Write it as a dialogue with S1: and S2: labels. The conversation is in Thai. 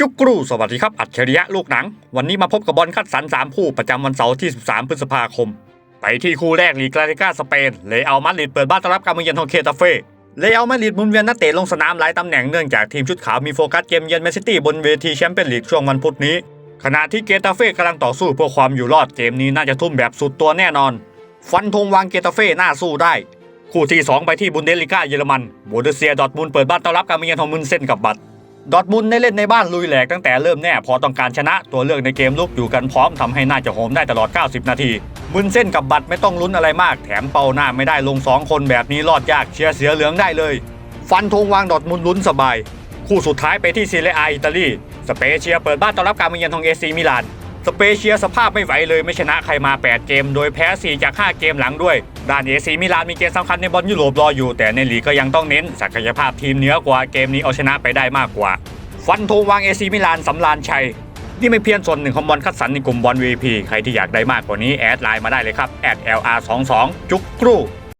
S1: จุกกรูสวัสดีครับ อัจฉริยะลูกหนัง วันนี้มาพบกับบอลคัดสรร3คู่ประจำวันเสาร์ที่ 13 พฤษภาคม ไปที่คู่แรกลีกาลิกาสเปน เลอัลมาดริดเปิดบ้านต้อนรับการมาเยือนของเคตาเฟ่ เลอัลมาดริดหมุนเวียนนักเตะลงสนามหลายตำแหน่งเนื่องจากทีมชุดขาวมีโฟกัสเกมเยือนแมนซิตี้บนเวทีแชมเปี้ยนลีกช่วงวันพุธนี้ ขณะที่เกตาเฟ่กำลังต่อสู้เพื่อความอยู่รอดเกมนี้น่าจะทุ่มแบบสุดตัวแน่นอน ฟันธงวางเกตาเฟ่น่าสู้ได้ คู่ที่ 2 ไปที่บุนเดสลิก้าเยอรมันโบเดเซียดอทมุนเปิดบ้านต้อนรับการมาเยือนของมุนเส้นกับบัตร ดอทมุนได้เล่นในบ้านลุยแหลกตั้งแต่เริ่มแน่พอต้องการชนะตัวเลือกในเกมลุกอยู่กันพร้อมทำให้น่าจะโหมได้ตลอด 90 นาทีมุนเส้นกับบัตรไม่ต้องลุ้นอะไรมาก แถมเป้าหน้าไม่ได้ลง 2 คนแบบนี้รอดยากเชียร์เสือเหลืองได้เลย ฟันธงวางดอทมุนลุ้นสบาย คู่สุดท้ายไปที่ซีเรียอาอิตาลีสเปเชียเปิดบ้านต้อนรับการมาเยือนของเอซีมิลาน สเปเชียสภาพไม่ไหวเลยไม่ชนะใครมา 8 เกม โดยแพ้ 4 จาก 5 เกมหลังด้วย ด้านเอซีมิลานมีเกมสำคัญในบอลยุโรปรออยู่ แต่ในลีกก็ยังต้องเน้นศักยภาพทีมเหนือกว่าเกมนี้เอาชนะไปได้มากกว่า ฟันธงวางเอซีมิลานสำราญชัย นี่ไม่เพียงส่วนหนึ่งของบอลคัดสรรในกลุ่มบอล VP ใครที่อยากได้มากกว่านี้แอดไลน์มาได้เลยครับ @lr22 จุกกรู